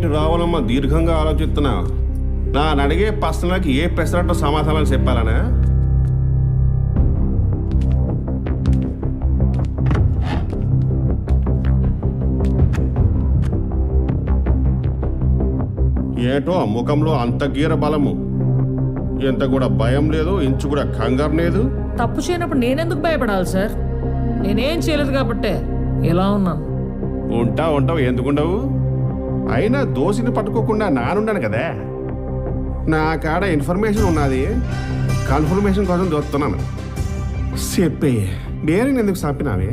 ఏటి రావాలమ్మ దీర్ఘంగా ఆలోచిస్తున్నా. నా అడిగే ప్రశ్నలకి ఏ ప్రశ్నతో సమాధానం చెప్పాలనా? ఏటో ఆ ముఖంలో అంత గీర బలము. ఎంత కూడా భయం లేదు ఇంచు కూడా కంగారు లేదు. తప్పు చేయనప్పుడు నేనెందుకు భయపడాలి సార్? నేనేం చేయలేదు కాబట్టే ఎలా ఉన్నాను. ఉంటా ఉంటావు ఎందుకుండవు? అయినా దోషిని పట్టుకోకుండా నానుండాను కదా. నా కాడ ఇన్ఫర్మేషన్ ఉన్నది. కన్ఫర్మేషన్ కోసం చూస్తున్నాను చెప్పే బేరింగ్ ఎందుకు చంపినావే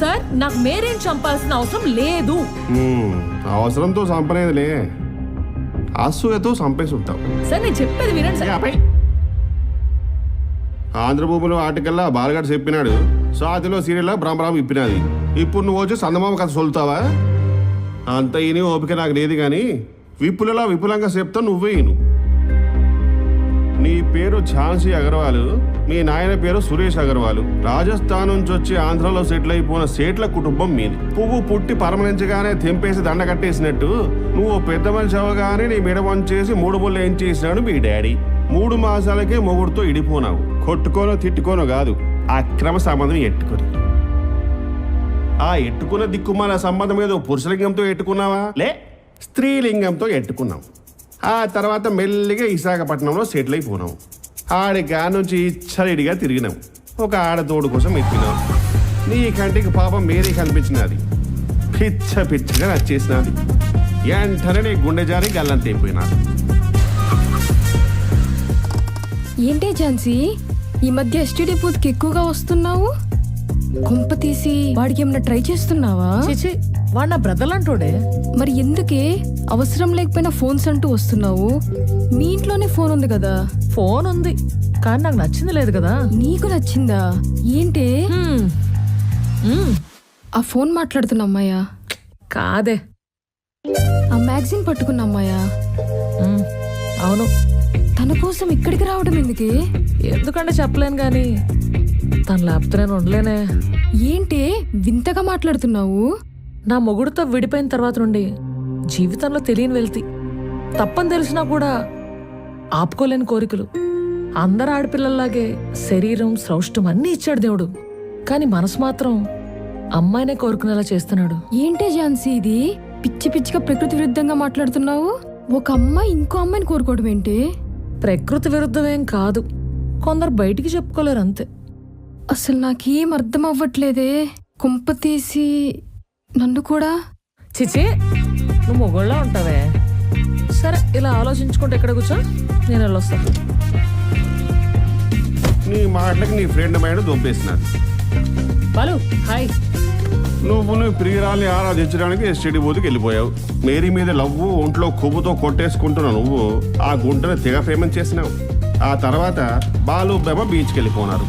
సార్ నాకు మేరేం చంపాల్సిన అవసరం లేదు. అవసరంతో చంపలేదులే. అసూయతో చంపేసి ఉంటావు సార్ నేను చెప్పేది వినండి సార్. ఆంధ్రభూమిలో ఆర్టికల్లా బాలగాడు చెప్పినాడు. స్వాతిలో సీరియల్ బ్రహ్మరామ ఇప్పినది ఇప్పుడు నువ్వు వచ్చి సందమామ కథ సొలుతావా అంత ఇని ఓపిక నాకు లేదు కానీ విపులలో విపులంగా చెప్తా నువ్వే ఇను నీ పేరు ఝాన్సీ అగర్వాల్ మీ నాయన పేరు సురేష్ అగర్వాల్. రాజస్థాన్ నుంచి వచ్చి ఆంధ్రలో సెటిల్ అయిపోయిన సేట్ల కుటుంబం మీది. పువ్వు పుట్టి పరమనించగానే తెంపేసి దండ కట్టేసినట్టు నువ్వు పెద్ద మనిషి అవగానే నీ మెడ వంచేసి మూడు ముళ్ళు ఏం చేసినాడు మీ డాడీ. మూడు మాసాలకే మొగుడుతో ఇడిపోనావు. కొట్టుకోనో తిట్టుకోనో కాదు అక్రమ సంబంధం ఎట్టుకొని. ఆ ఎట్టుకున్న దిక్కుమాల సంబంధం ఏదో పురుషలింగంతో ఎట్టుకున్నావా? లే స్త్రీలింగంతో ఎట్టుకున్నాం. ఆ తర్వాత మెల్లిగా విశాఖపట్నంలో సెటిల్ అయిపోయినావు ఆడి నుంచి ఇచ్చడిగా తిరిగినాం. ఒక ఆడతోడు కోసం ఎత్తినాం. నీ కంటికి పాపం మేరీ కనిపించినది. పిచ్చ పిచ్చగా నచ్చేసినది. వెంటనే నీ గుండె జారి గల్లంత ఏంటే ఝాన్సీ? ఈ మధ్య ఎస్టీడీ బూత్కి ఎక్కువగా వస్తున్నావు? కొంప తీసి వాడికి ఏమైనా ట్రై చేస్తున్నావా? చిచి వాడు నా బ్రదర్ అంటోడే మరి ఎందుకే? అవసరం లేకపోయినా ఫోన్స్ అంటూ వస్తున్నావు. మీ ఇంట్లోనే ఫోన్ ఉంది కదా. ఫోన్ ఉంది కానీ నాకు నచ్చింది లేదు కదా. నీకు నచ్చిందా? ఏంటే? హ్మ్. హ్మ్. ఆ ఫోన్ మాట్లాడుతున్న అమ్మాయా? కాదే. ఆ మ్యాగజైన్ పట్టుకున్న అమ్మాయా? హ్మ్. అవును. తన కోసం ఇక్కడికి రావడం ఎందుకే? ఎందుకంటే చెప్పలేను కానీ తను లేకపోతే నేను ఉండలేనే. ఏంటే? వింతగా మాట్లాడుతున్నావు? నా మొగుడుతో విడిపోయిన తర్వాత నుండి జీవితంలో తెలియని వెళ్తి తప్పని తెలిసినా కూడా ఆపుకోలేని కోరికలు. అందరు ఆడపిల్లల్లాగే శరీరం సౌష్ఠం అన్నీ ఇచ్చాడు దేవుడు. కానీ మనసు మాత్రం అమ్మాయినే కోరుకునేలా చేస్తున్నాడు. ఏంటే ఝాన్సీ ఇది? పిచ్చి పిచ్చిగా ప్రకృతి విరుద్ధంగా మాట్లాడుతున్నావు? ఒక అమ్మాయి ఇంకో అమ్మాయిని కోరుకోవడం ఏంటి? ప్రకృతి విరుద్ధమేం కాదు. కొందరు బయటికి చెప్పుకోలేరు అంతే. అసలు నాకేం అర్థం అవ్వట్లేదే కుంప తీసి నన్ను కూడా? చిచి నువ్వు మొగోళ్ళ ఉంటావే. సరే ఇలా ఆలోచించుకుంటే ఎక్కడ కూర్చో? నేను వెళ్ళొస్తా. నీ మాటలకి నీ ఫ్రెండ్ మైండ్ దొబ్బేసినాడు బాలు హాయ్. నువ్వు నువ్వు ప్రియురాల్ని ఆరాధించడానికి ఎస్టీడీ బోతుకి వెళ్ళిపోయావు. మేరీ మీద లవ్వు ఒంట్లో కొవ్వుతో కొట్టేసుకుంటున్న నువ్వు ఆ గుంటను తెగ ప్రేమం చేసినావు. ఆ తర్వాత బాలు బెమ బీచ్కి వెళ్ళిపోనారు.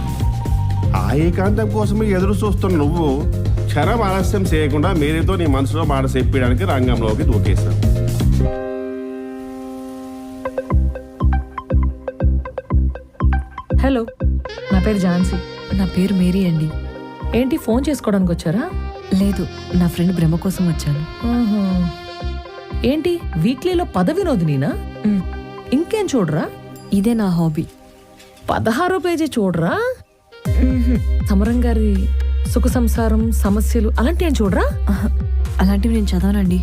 ఆ ఏకాంతం కోసమే ఎదురు చూస్తున్న నువ్వు క్షణం ఆలస్యం చేయకుండా మేరీతో నీ మనసులో మాట చెప్పడానికి రంగంలోకి దూకేశావు. హలో నా పేరు ఝాన్సీ. నా పేరు మేరీ అండి. ఏంటి ఫోన్ చేసుకోవడానికి వచ్చారా? లేదు నా ఫ్రెండ్ బ్రహ్మ కోసం వచ్చాను. ఆహా. ఏంటి వీక్లీలో పద వినోదినీనా ఇంకేం చూడరా? ఇదే నా హాబీ. పదహారో పేజీ చూడరా? సమరం గారి సుఖ సంసారం సమస్యలు అలాంటి ఏం చూడరా? అలాంటివి నేను చదవనండి.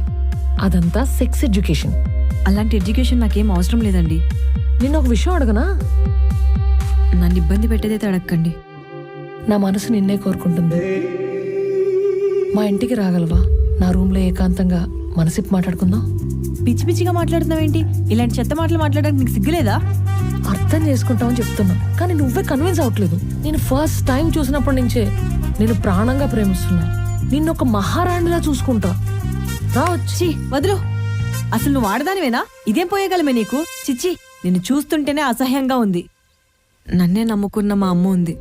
అదంతా సెక్స్ ఎడ్యుకేషన్. అలాంటి ఎడ్యుకేషన్ నాకేం అవసరం లేదండి. నిన్న ఒక విషయం అడగనా? నన్ను ఇబ్బంది పెట్టేదైతే అడగండి నా మనసు నిన్నే కోరుకుంటుంది. మా ఇంటికి రాగలవా? నా రూమ్లో ఏకాంతంగా మనసిప్పి మాట్లాడుకుందాం. పిచ్చి పిచ్చిగా మాట్లాడుతున్నావేంటి ఇలాంటి చెత్త మాటలు మాట్లాడడానికి నీకు సిగ్గులేదా? అర్థం చేసుకుంటామని చెప్తున్నా. కానీ నువ్వే కన్విన్స్ అవ్వట్లేదు నేను ఫస్ట్ టైం చూసినప్పటి నుంచే నేను ప్రాణంగా ప్రేమిస్తున్నా. నిన్ను ఒక మహారాణిలా చూసుకుంటా. రా వచ్చి. ఛీ వదులు. అసలు నువ్వు ఆడదానివేనా? ఇదేం పోయేగలమే నీకు? చిచ్చి నిన్ను చూస్తుంటేనే అసహ్యంగా ఉంది. నన్నే నమ్ముకున్న మా అమ్మ ఉంది.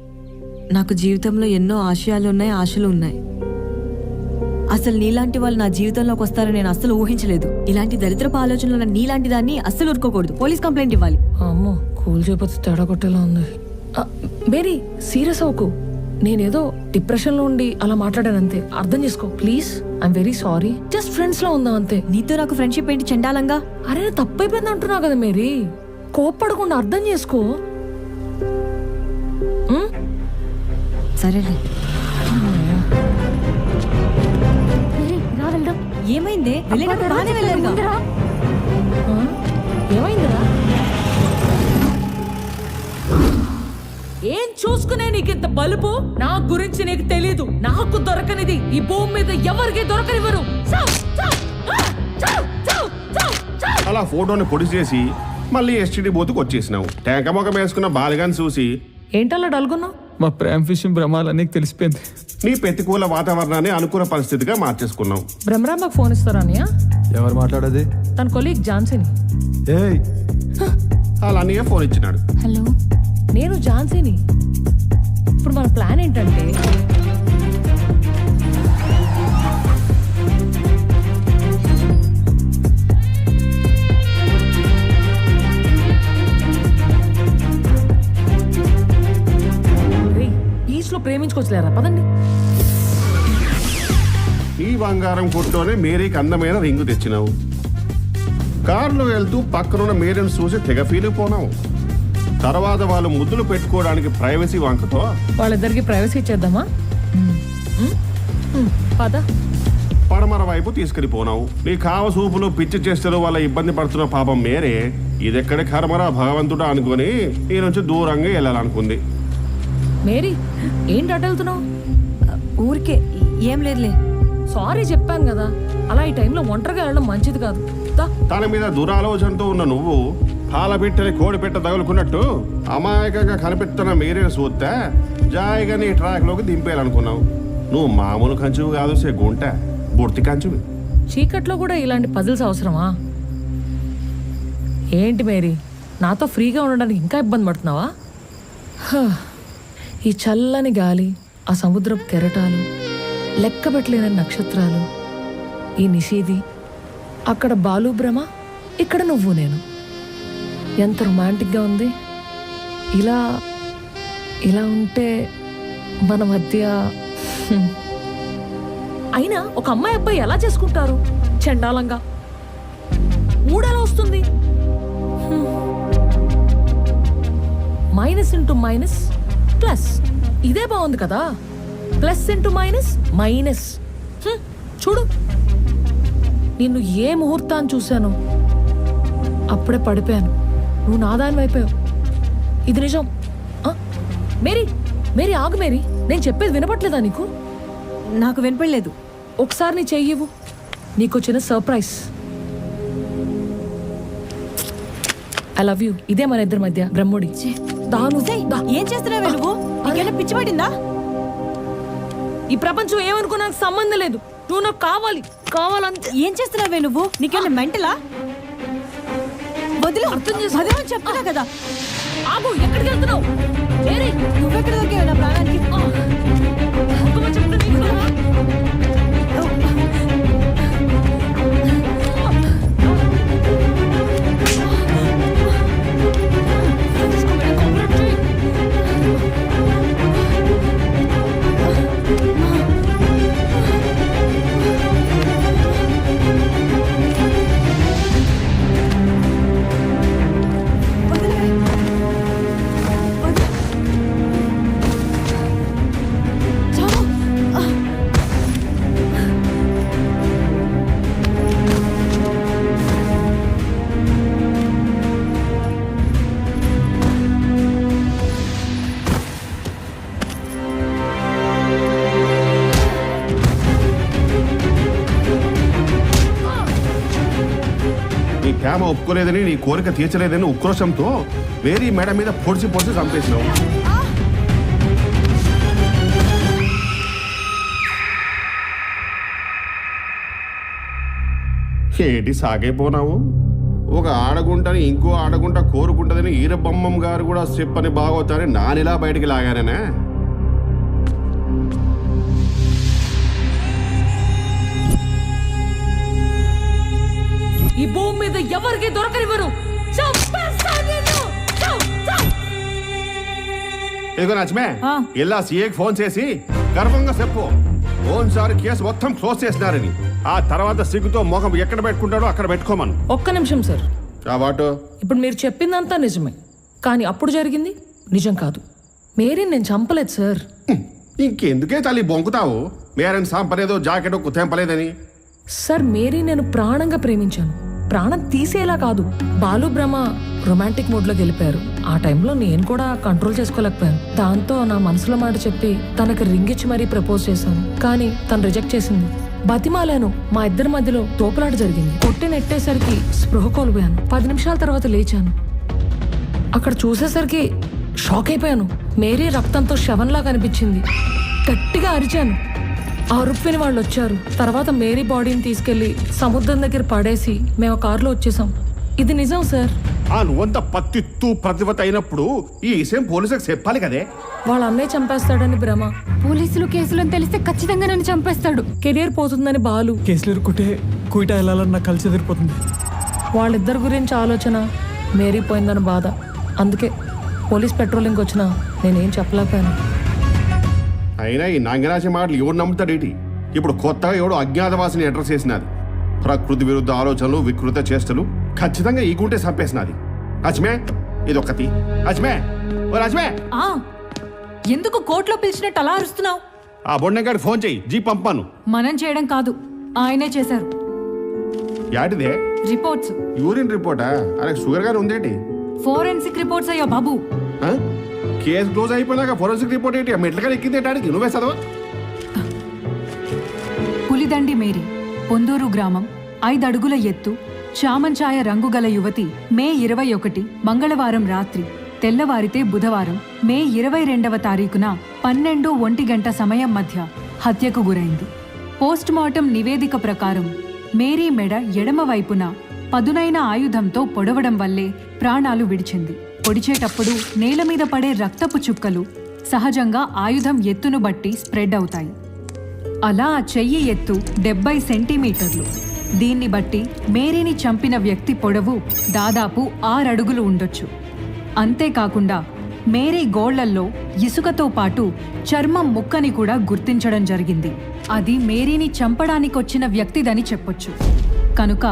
నాకు జీవితంలో ఎన్నో ఆశయాలు ఉన్నాయి ఆశలు ఉన్నాయి. అసలు నీలాంటి వాళ్ళు నా జీవితంలోకి వస్తారని నేను అస్సలు ఊహించలేదు. ఇలాంటి దరిద్రపు ఆలోచనలు నీలాంటి దాన్ని అస్సలు ఊరుకోకూడదు. పోలీస్ కంప్లైంట్ ఇవ్వాలి. అమ్మో కూల్ చేయకపోతే తేడా కొట్టేలా ఉంది. బేరీ సీరియస్ అవ్వకు. నేనేదో డిప్రెషన్లో ఉండి అలా మాట్లాడాను అంతే. అర్థం చేసుకో please. I'm very sorry just ఫ్రెండ్స్లో ఉందాం అంతే. నీతో నాకు ఫ్రెండ్షిప్ ఏంటి చండాలంగా? అరే తప్పైపోయింది అంటున్నావు కదా మేరీ. కోప్పడకుండా అర్థం చేసుకో? సరేలే. ఏమైందే? వెళ్ళినప్పుడు బాగానే వెళ్ళారుగా? ఏమైందిరా? ఏం చూసుకునే నీకు ఇంత బలుపు? నా గురించి నీకు తెలీదు. నాకు దొరకనిది. ఈ భూమి మీద ఎవరికి దొరకనివ్వరు. చావ్, చావ్, ఆ, చావ్, చావ్, చావ్, చావ్. అలా ఫోటోని పొడి చేసి మళ్ళీ ఎస్టీడీ బూత్కి వచ్చేసినావు. టేక మొఖం వేసుకున్న బాలిగాని చూసి ఏంటలా డల్గొన్నావు? మా ప్రేమ విషయం భ్రమాలని నీకు తెలిసిపోయింది. నీ ప్రతికూల వాతావరణాన్ని అనుకూల పరిస్థితిగా మార్చేసుకున్నావు. బ్రహ్మరాంబకు ఫోన్ ఇస్తారా అన్నయ్య? ఎవరు మాట్లాడేది? తన కొలీగ్ ఝాన్సీని ఏయ్! అలా అన్నయ్య ఫోన్ ఇచ్చినాడు. హలో నేను ఝాన్సీని ఇప్పుడు మన ప్లాన్ ఏంటంటే బంగారం కొట్టులోనే మేరీకి అందమైన రింగు తెచ్చినావు. కారులో వెళ్తూ పక్కనున్న మేరీని చూసి తెగ ఫీల్ పోనావు. తర్వాత వాళ్ళు ముద్దులు పెట్టుకోవడానికి ప్రైవసీ వంకతో? వాళ్ళిద్దరికి ప్రైవసీ ఇచ్చేద్దామా? పద. పడమర వైపు తీసుకెళ్ళిపోనావు నీ కావ సూపులు పిచ్చి చేష్టలు వల్ల ఇబ్బంది పడుతున్న పాపం మేరే. ఇదెక్కడి కర్మరా భగవంతుడా అనుకుని ఈ నుంచి దూరంగా వెళ్ళాలనుకుంది. మేరీ ఏంటి అటు వెళ్తున్నావు? ఊరికే ఏం లేదులే. సారీ చెప్పాను కదా. అలా ఈ టైంలో ఒంటరిగా వెళ్ళడం మంచిది కాదు. దా. తన మీద దురాలోచనతో ఉన్న నువ్వు పాలపిట్టని కోడి పెట్ట తగులుకున్నట్టు అమాయకంగా కనిపెడుతున్న మీరే చూస్తే జాయిగా నీ ట్రాక్లోకి దింపేయాలనుకున్నావు. నువ్వు మామూలు కంచువు కాదు సే గుంట. బుర్తి కంచువి. చీకట్లో కూడా ఇలాంటి పజిల్స్ అవసరమా? ఏంటి మేరీ? నాతో ఫ్రీగా ఉండడానికి ఇంకా ఇబ్బంది పడుతున్నావా? హ, ఈ చల్లని గాలి ఆ సముద్రపు కెరటాలు లెక్కపెట్టలేన నక్షత్రాలు. ఈ నిషేధి అక్కడ బాలు భ్రమ ఇక్కడ నువ్వు నేను. ఎంత రొమాంటిక్గా ఉంది. ఇలా ఇలా ఉంటే మన మధ్య అయినా ఒక అమ్మాయి అబ్బాయి ఎలా చేసుకుంటారు? చండాలంగా. ఊడెలా వస్తుంది. Minus into minus plus. ఇదే బాగుంది కదా. Plus into minus minus. చూడు. నిన్ను ఏ ముహూర్తాన్ని చూశాను అప్పుడే పడిపోయాను. నువ్వు నాదాని అయిపోయావు. ఇది నిజం. మేరీ మేరీ ఆగు మేరీ. నేను చెప్పేది వినపట్లేదా నీకు? నాకు వినపడలేదు. ఒకసారి నీ చెయ్యవు నీకు చిన్న సర్ప్రైజ్ ఐ లవ్ యూ ఇదే మన ఇద్దరి మధ్య బ్రహ్ముడి. దాను. ఏం చేస్తున్నావే నువ్వు? పిచ్చి ఈ ప్రపంచం ఏమనుకో నాకు సంబంధం లేదు. నువ్వు నాకు కావాలి. కావాలంతే ఏం చేస్తున్నావే నువ్వు? నీకేమైనా మెంటలా? వదిలు. అర్థం చేసుకో. చెప్తున్నా కదా. ఆగు ఎక్కడికి వెళ్తున్నావు? నువ్వెక్కడ దొరికావు నా ప్రాణానికి? నీ ప్రేమ ఒప్పుకోలేదని నీ కోరిక తీర్చలేదని ఉక్రోషంతో వేరే మేడం మీద పొడిచి పొడిచి చంపేసినావు. ఏంటి సాగైపోనావు? ఒక ఆడగుంటని ఇంకో ఆడగుంట కోరుకుంటుందని ఈరబొమ్మం గారు కూడా చెప్పని బాగోతారని నానిలా బయటికి లాగానేనా? భూమి మీద ఎవరికి దొరకనివ్వరు! ఇదిగో నచ్చమే. ఇలా సీఏకి ఫోన్ చేసి గర్వంగా చెప్పు. ఓన్సారి కేసు మొత్తం క్లోజ్ చేసినారని. ఆ తర్వాత సిగ్గుతో మొఖం ఎక్కడ పెట్టుకుంటాడో అక్కడ పెట్టుకోమను. ఒక్క నిమిషం సార్. వాటు. ఇప్పుడు మీరు చెప్పిందంతా నిజమే. కానీ అప్పుడు జరిగింది నిజం కాదు. మేరీ నేను చంపలేదు సార్. ఇంకెందుకే తల్లి బొంకుతావు? మేరని సంపలేదో జాకెట్ కుతెంపలేదని సార్ మేరీ నేను ప్రాణంగా ప్రేమించాను. ప్రాణం తీసేలా కాదు. బాలు బ్రహ్మ రొమాంటిక్ మూడ్లో గెలిపారు. ఆ టైంలో నేను కూడా కంట్రోల్ చేసుకోలేకపోయాను. దాంతో నా మనసులో మాట చెప్పి తనకి రింగ్ ఇచ్చి మరీ ప్రపోజ్ చేశాను. కానీ తను రిజెక్ట్ చేసింది. బతిమాలాను. మా ఇద్దరి మధ్యలో తోపులాట జరిగింది. కొట్టి నెట్టేసరికి స్పృహ కోల్పోయాను. పది నిమిషాల తర్వాత లేచాను. అక్కడ చూసేసరికి షాక్ అయిపోయాను. మేరీ రక్తంతో శవంలా కనిపించింది గట్టిగా అరిచాను. ఆ రుప్పిని వాళ్ళు వచ్చారు. తర్వాత మేరీ బాడీని తీసుకెళ్ళి సముద్రం దగ్గర పడేసి మేము కారులో వచ్చేసాం. ఇది నిజం సార్. ఆ నువ్వంత పత్తిత్తు ప్రతిభత అయినప్పుడు ఈ విషయం పోలీసులకు చెప్పాలి కదే? వాళ్ళ అన్నయ్య చంపేస్తాడని భ్రమ. పోలీసులు కేసులు అని తెలిస్తే ఖచ్చితంగా నన్ను చంపేస్తాడు. కెరియర్ పోతుందని బాలు. కేసులు ఇరుక్కుంటే కుయిట వెళ్ళాలని నాకు కలిసి ఎదిరిపోతుంది. వాళ్ళిద్దరి గురించి ఆలోచన మేరీ పోయిందని బాధ. అందుకే పోలీస్ పెట్రోలింగ్ వచ్చినా నేనేం చెప్పలేకపోయాను. అయినా ఈ నాంగరాజి మాటలు ఎవడు నమ్ముతాడేటి ఇప్పుడు కొత్తగా ఎవడు అజ్ఞాతవాసిని అడ్రస్ చేసినది ప్రకృతి విరుద్ధ ఆలోచనలు వికృత చేష్టలు ఖచ్చితంగా ఈ గుంటే చంపేసినది. అజ్మే ఇదొక్కటి. అజ్మే ఓ అజ్మే! ఆ ఎందుకు కోర్టులో పిలిచినట్టు అలా అరుస్తున్నావు? ఆ బొండగాడికి ఫోన్ చెయ్యి జీ పంపాను. మనం చేయడం కాదు ఆయనే చేశారు. యాటిదే రిపోర్ట్స్. యూరిన్ రిపోర్టా? అరే షుగర్ గారు ఉందేంటి? ఫోరెన్సిక్ రిపోర్ట్స్ అయ్యా బాబు. ఆ? కేసు క్లోజ్ అయిపోయినాక ఫోరెన్సిక్ రిపోర్ట్ ఏంటి? మెట్లుగా ఎక్కిందేటానికి నువ్వే చదవ? పులిదండి మేరీ పొందూరు గ్రామం ఐదడుగుల ఎత్తు చామంచాయ రంగుగల యువతి మే ఇరవై ఒకటి మంగళవారం రాత్రి తెల్లవారితే బుధవారం మే ఇరవై రెండవ తారీఖున పన్నెండు ఒంటి గంట సమయం మధ్య హత్యకు గురైంది. పోస్ట్మార్టం నివేదిక ప్రకారం మేరీ మెడ ఎడమవైపున పదునైన ఆయుధంతో పొడవడం వల్లే ప్రాణాలు విడిచింది. పొడిచేటప్పుడు నేల మీద పడే రక్తపు చుక్కలు సహజంగా ఆయుధం ఎత్తును బట్టి స్ప్రెడ్ అవుతాయి. అలా ఆ చెయ్యి ఎత్తు డెబ్బై సెంటీమీటర్లు. దీన్ని బట్టి మేరీని చంపిన వ్యక్తి పొడవు దాదాపు ఆరడుగులు ఉండొచ్చు. అంతేకాకుండా మేరీ గోళ్ళల్లో ఇసుకతో పాటు చర్మం ముక్కని కూడా గుర్తించడం జరిగింది. అది మేరీని చంపడానికొచ్చిన వ్యక్తిదని చెప్పొచ్చు. కనుక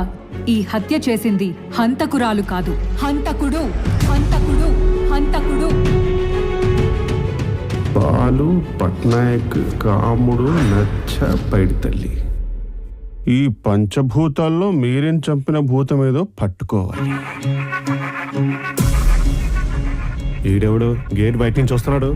ఈ హత్య చేసింది హంతకురాలు కాదు. హంతకుడు హంతకుడు! హంతకుడు బాలు పట్నాయక్ కాముడు నచ్చ పైడి తల్లి. ఈ పంచభూతాల్లో మీరేం చంపిన భూతం ఏదో పట్టుకోవాలి. ఈడెవడు? గేట్ బయట నుంచి వస్తున్నాడు.